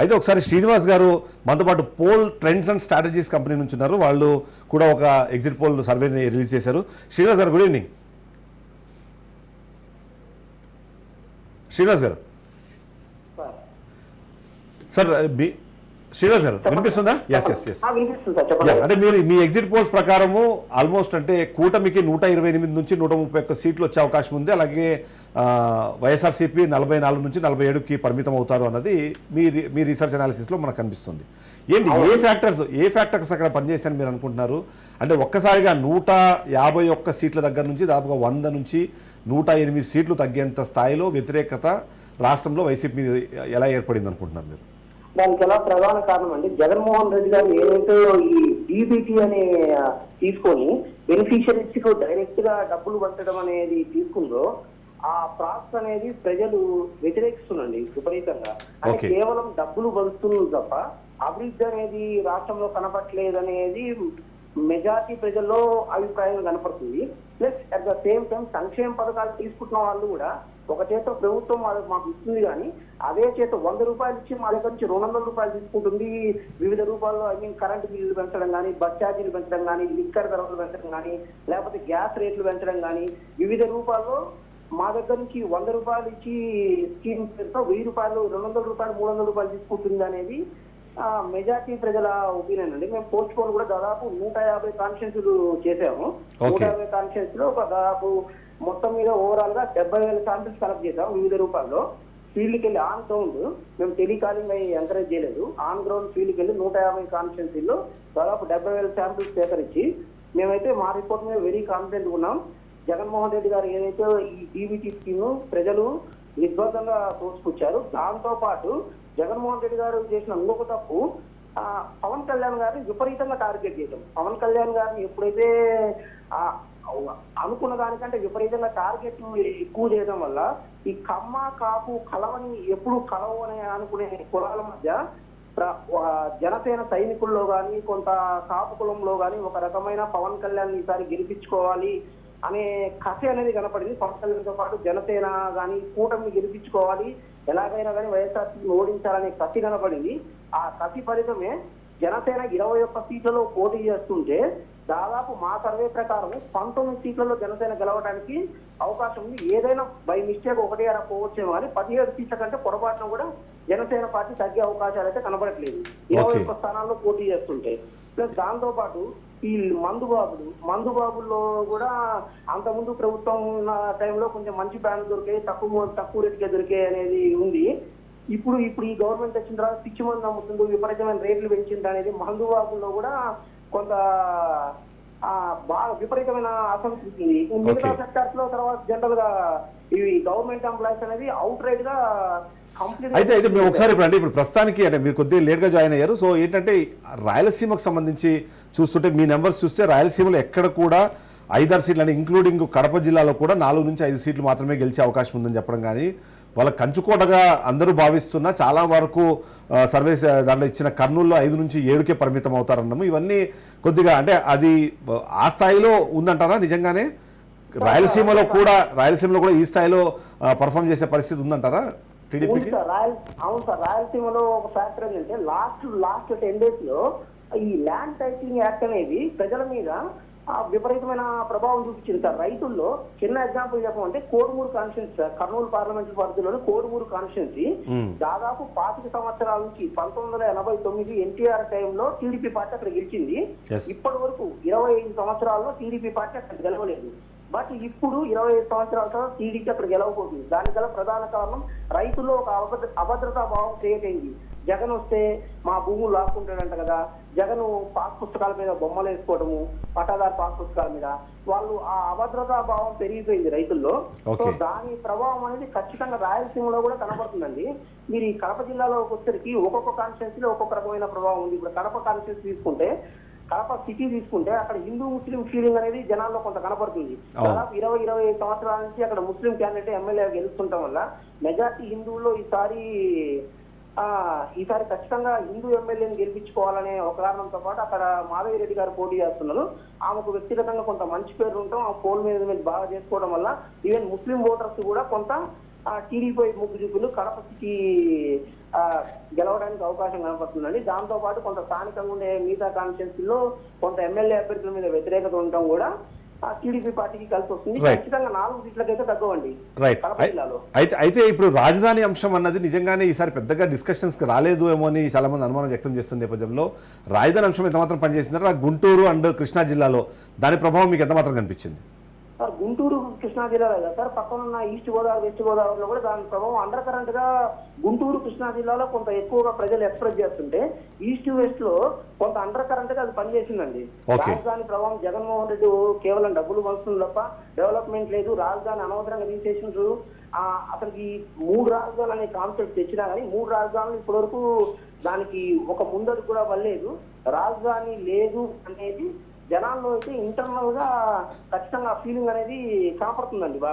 అయితే ఒకసారి శ్రీనివాస్ గారు మనతో పాటు poll trends and strategies company నుంచి ఉన్నారు. వాళ్ళు కూడా ఒక ఎగ్జిట్ పోల్ సర్వేని రిలీజ్ చేశారు. శ్రీనివాస్ గారు గుడ్ ఈవినింగ్. శ్రీనివాస్ గారు. సార్. శ్రీనివాస్ గారు వినిపిస్తుందా? ఎస్ ఎస్ ఎస్ అంటే మీరు మీ ఎగ్జిట్ పోల్స్ ప్రకారము ఆల్మోస్ట్ అంటే కూటమికి నూట ఇరవై ఎనిమిది నుంచి నూట ముప్పై ఒక్క సీట్లు వచ్చే అవకాశం ఉంది. అలాగే వైఎస్ఆర్సీపీ నలభై నాలుగు నుంచి నలభై ఏడుకి పరిమితం అవుతారు అన్నది మీ మీ రీసెర్చ్ అనాలిసిస్లో మనకు కనిపిస్తుంది. ఏంటి ఏ ఫ్యాక్టర్స్ ఏ ఫ్యాక్టర్స్ అక్కడ పనిచేశాయని మీరు అనుకుంటున్నారు? అంటే ఒక్కసారిగా నూట యాభై ఒక్క సీట్ల దగ్గర నుంచి దాదాపుగా వంద నుంచి నూట ఎనిమిది సీట్లు తగ్గేంత స్థాయిలో వ్యతిరేకత రాష్ట్రంలో వైసీపీ ఎలా ఏర్పడింది అనుకుంటున్నారు మీరు? దానికి ఎలా ప్రధాన కారణం అండి జగన్మోహన్ రెడ్డి గారు ఏదైతే ఈ డీబీటీ అని తీసుకొని బెనిఫిషియరీస్కు డైరెక్ట్గా డబ్బులు పంచడం అనేది తీసుకుందో ఆ ప్రాసెస్ అనేది ప్రజలు వ్యతిరేకిస్తుందండి విపరీతంగా అంటే. కేవలం డబ్బులు పంచుతుంది తప్ప అభివృద్ధి అనేది రాష్ట్రంలో కనపట్లేదు అనేది మెజారిటీ ప్రజల్లో అభిప్రాయం కనపడుతుంది plus at the same time సంక్షేమ పథకాలు తీసుకుంటున్న వాళ్ళు కూడా ఒక చేత ప్రభుత్వం వాళ్ళకి మాకు ఇస్తుంది కానీ అదే చేత వంద రూపాయలు ఇచ్చి మా దగ్గర నుంచి రెండు వందల రూపాయలు తీసుకుంటుంది. వివిధ రూపాయలు ఐ మీన్ కరెంట్ బిల్లులు పెంచడం కానీ బస్ ఛార్జీలు పెంచడం కానీ లిక్కర్ ధరలు పెంచడం కానీ లేకపోతే గ్యాస్ రేట్లు పెంచడం కానీ వివిధ రూపాల్లో మా దగ్గర నుంచి వంద రూపాయలు ఇచ్చి స్కీమ్ పేరుతో వెయ్యి రూపాయలు రెండు వందల రూపాయలు మూడు వందల రూపాయలు తీసుకుంటుంది అనేది మెజార్టీ ప్రజల ఒపీనియన్ అండి. మేము పోస్ట్ పోల్ కూడా దాదాపు నూట యాభై కాన్ఫరెన్స్లు చేసాము నూట. యాభై కాన్ఫరెన్స్లో ఒక దాదాపు మొత్తం మీద ఓవరాల్గా డెబ్బై వేల శాంపిల్స్ కలెక్ట్ చేసాం వివిధ రూపాల్లో. ఫీల్డ్కి వెళ్ళి ఆన్ గ్రౌండ్ మేము టెలికాలింగ్ అయ్యి ఎంకరేజ్ చేయలేదు. ఆన్ గ్రౌండ్ ఫీల్డ్కి వెళ్ళి నూట యాభై కాన్ఫరెన్సీల్లో దాదాపు డెబ్బై వేల శాంపిల్స్ సేకరించి మేమైతే మా రిపోర్ట్ మీద వెరీ కాన్ఫిడెంట్ ఉన్నాం. జగన్మోహన్ రెడ్డి గారు ఏదైతే ఈ డీబీటీ స్కీమ్ ప్రజలు నిర్బంధంగా తోసుకొచ్చారు దాంతో పాటు జగన్మోహన్ రెడ్డి గారు చేసిన ఇంకొక తప్పు పవన్ కళ్యాణ్ గారిని విపరీతంగా టార్గెట్ చేయడం పవన్ కళ్యాణ్ గారిని ఎప్పుడైతే అనుకున్న దానికంటే విపరీతంగా టార్గెట్ ఎక్కువ చేయడం వల్ల ఈ కమ్మ కాపు కలవని ఎప్పుడు కలవు అని అనుకునే కులాల మధ్య ప్ర- జనసేన సైనికుల్లో కానీ కొంత కాపు కులంలో కానీ ఒక రకమైన పవన్ కళ్యాణ్ ఈసారి గెలిపించుకోవాలి అనే కథ అనేది కనపడింది. పవన్ కళ్యాణ్తో పాటు జనసేన కానీ కూటమిని గెలిపించుకోవాలి ఎలాగైనా కానీ వైఎస్ఆర్సీని ఓడించాలనే కసి కనపడింది. ఆ కసి ఫలితమే జనసేన ఇరవై ఒక్క సీట్లలో పోటీ చేస్తుంటే దాదాపు మా సర్వే ప్రకారం పంతొమ్మిది సీట్లలో జనసేన గెలవడానికి అవకాశం ఉంది. ఏదైనా బై మిస్టేక్ ఒకటి అలా పోవచ్చేమో కానీ పదిహేడు సీట్ల కంటే పొరపాటున కూడా జనసేన పార్టీ తగ్గే అవకాశాలు అయితే కనబడట్లేదు. ఇరవై. ఒక్క స్థానాల్లో పోటీ చేస్తుంటే. ప్లస్ దాంతో పాటు ఈ మందుబాబులు మందుబాబుల్లో కూడా అంతకుముందు ప్రభుత్వం ఉన్న టైంలో కొంచెం మంచి బ్రాండ్ దొరికాయి తక్కువ తక్కువ రేటుకే దొరికాయి అనేది ఉంది. ఇప్పుడు ఇప్పుడు ఈ గవర్నమెంట్ వచ్చిన తర్వాత పిచ్చి మంది అమ్ముతుంది విపరీతమైన రేట్లు పెంచింది అనేది మందుబాబుల్లో కూడా కొంత బాగా విపరీతమైన అసంతృప్తి. మిగతా. సెక్టార్స్లో తర్వాత జనరల్గా ఇవి గవర్నమెంట్ ఎంప్లాయీస్ అనేది అవుట్ రైట్గా కంప్లీట్ అయితే అయితే మేము ఒకసారి ఇప్పుడు అంటే ఇప్పుడు ప్రస్తుతానికి అంటే మీరు కొద్దిగా లేట్గా జాయిన్ అయ్యారు. సో ఏంటంటే రాయలసీమకు సంబంధించి చూస్తుంటే మీ నెంబర్స్ చూస్తే రాయలసీమలో ఎక్కడ కూడా ఐదారు సీట్లు అంటే ఇంక్లూడింగ్ కడప జిల్లాలో కూడా నాలుగు నుంచి ఐదు సీట్లు మాత్రమే గెలిచే అవకాశం ఉందని చెప్పడం కానీ వాళ్ళ కంచుకోటగా అందరూ భావిస్తున్న చాలా వరకు సర్వే దాంట్లో ఇచ్చిన కర్నూలులో ఐదు నుంచి ఏడుకే పరిమితం అవుతారన్నాము. ఇవన్నీ కొద్దిగా అంటే అది ఆ స్థాయిలో ఉందంటారా నిజంగానే? రాయలసీమలో కూడా రాయలసీమలో కూడా ఈ స్థాయిలో పర్ఫామ్ చేసే పరిస్థితి ఉందంటారా ఉంది టీడీపీకి అవును సార్. రాయలసీమలో ఒక ఫ్యాక్టర్ ఏంటంటే లాస్ట్ లాస్ట్ టెన్ డేస్లో ఈ ల్యాండ్ టైటిలింగ్ యాక్ట్ అనేది ప్రజల మీద విపరీతమైన ప్రభావం చూపించింది సార్. రైతుల్లో చిన్న ఎగ్జాంపుల్ చెప్పమంటే Kodumur constituency sir. Kurnool parliament పరిధిలోని కోడుమూరు కాన్స్టిట్యూన్సీ. దాదాపు పాతిక సంవత్సరాల నుంచి పంతొమ్మిది వందల ఎనభై తొమ్మిది ఎన్టీఆర్ టైంలో టీడీపీ పార్టీ అక్కడ గెలిచింది. ఇప్పటి వరకు ఇరవై ఐదు సంవత్సరాల్లో టీడీపీ పార్టీ అక్కడ గెలవలేదు. బట్ ఇప్పుడు ఇరవై ఐదు సంవత్సరాల తర్వాత టీడీపీ అక్కడ గెలవబోతుంది. దానికి గల ప్రధాన కారణం రైతుల్లో ఒక అభద్ర అభద్రతా భావం క్రియేట్ అయింది. జగన్ వస్తే మా భూములు లాక్కుంటాడంట కదా. జగన్ పాస్ పుస్తకాల మీద బొమ్మలు వేసుకోవడము పట్టాదారు పాస్ పుస్తకాల మీద. వాళ్ళు ఆ అభద్రతా భావం పెరిగిపోయింది రైతుల్లో. సో. దాని ప్రభావం అనేది ఖచ్చితంగా రాయలసీమలో కూడా కనబడుతుందండి. మీరు ఈ కడప జిల్లాలోకి వచ్చేసరికి ఒక్కొక్క కాన్స్టిట్యున్సీలో ఒక్కొక్క రకమైన ప్రభావం ఉంది. ఇప్పుడు కడప కాన్స్టిట్యున్సీ తీసుకుంటే కడప సిటీ తీసుకుంటే అక్కడ హిందూ ముస్లిం ఫీలింగ్ అనేది జనాల్లో కొంత కనపడుతుంది. దాదాపు ఇరవై ఇరవై ఐదు సంవత్సరాల నుంచి అక్కడ ముస్లిం క్యాండిడేట్ ఎమ్మెల్యే గెలుస్తుండటం వల్ల మెజార్టీ హిందువుల్లో ఈసారి ఈసారి ఖచ్చితంగా హిందూ ఎమ్మెల్యేని గెలిపించుకోవాలనే ఒక కారణంతో పాటు అక్కడ మాధవి రెడ్డి గారు పోటీ చేస్తున్నారు. ఆమెకు వ్యక్తిగతంగా కొంత మంచి పేరు ఉండటం ఆ పోల్ మేనేజ్మెంట్ బాగా చేసుకోవడం వల్ల ఈవెన్ ముస్లిం ఓటర్స్ కూడా కొంత టీడీపీ ముగ్గు చూపులు కడప సిటీ గెలవడానికి అవకాశం కనపడుతుందండి. దాంతో పాటు కొంత స్థానికంగా ఉండే మిగతా కాన్స్టిట్యూన్సీలో కొంత ఎమ్మెల్యే అభ్యర్థుల మీద వ్యతిరేకత ఉండటం కూడా టీడీపీ పార్టీకి కలిసి వస్తుంది. ఖచ్చితంగా నాలుగు సీట్లకైతే తగ్గవండి. రైట్ అయితే అయితే ఇప్పుడు రాజధాని అంశం అన్నది నిజంగానే ఈసారి పెద్దగా డిస్కషన్స్కి రాలేదు ఏమో అని చాలా మంది అనుమానం వ్యక్తం చేస్తున్న నేపథ్యంలో రాజధాని అంశం ఎంత మాత్రం పనిచేసిందంటే గుంటూరు అండ్ కృష్ణా జిల్లాలో దాని ప్రభావం మీకు ఎంత మాత్రం కనిపించింది? సార్ గుంటూరు కృష్ణా జిల్లాలో కదా సార్? పక్కన ఉన్న ఈస్ట్ గోదావరి వెస్ట్ గోదావరిలో కూడా దాని ప్రభావం అండర్ కరెంట్గా గుంటూరు కృష్ణా జిల్లాలో కొంత ఎక్కువగా ప్రజలు ఎక్స్ప్రెస్ చేస్తుంటే ఈస్ట్ వెస్ట్లో కొంత అండర్ కరెంట్గా అది పనిచేసిందండి. రాజధాని ప్రభావం జగన్మోహన్ రెడ్డి కేవలం డబ్బులు పంచుతుంది తప్ప డెవలప్మెంట్ లేదు రాజధాని అనవసరంగా తీసేసిండ్రు. ఆ, అతనికి మూడు రాజధానులు అనే కాన్సెప్ట్ తెచ్చినా కానీ మూడు రాజధానులు ఇప్పటివరకు దానికి ఒక ముందడు కూడా పడలేదు. రాజధాని లేదు అనేది జనాల్లో అయితే ఇంటర్నల్గా ఖచ్చితంగా ఫీలింగ్ అనేది కనపడుతుందండి బాగా.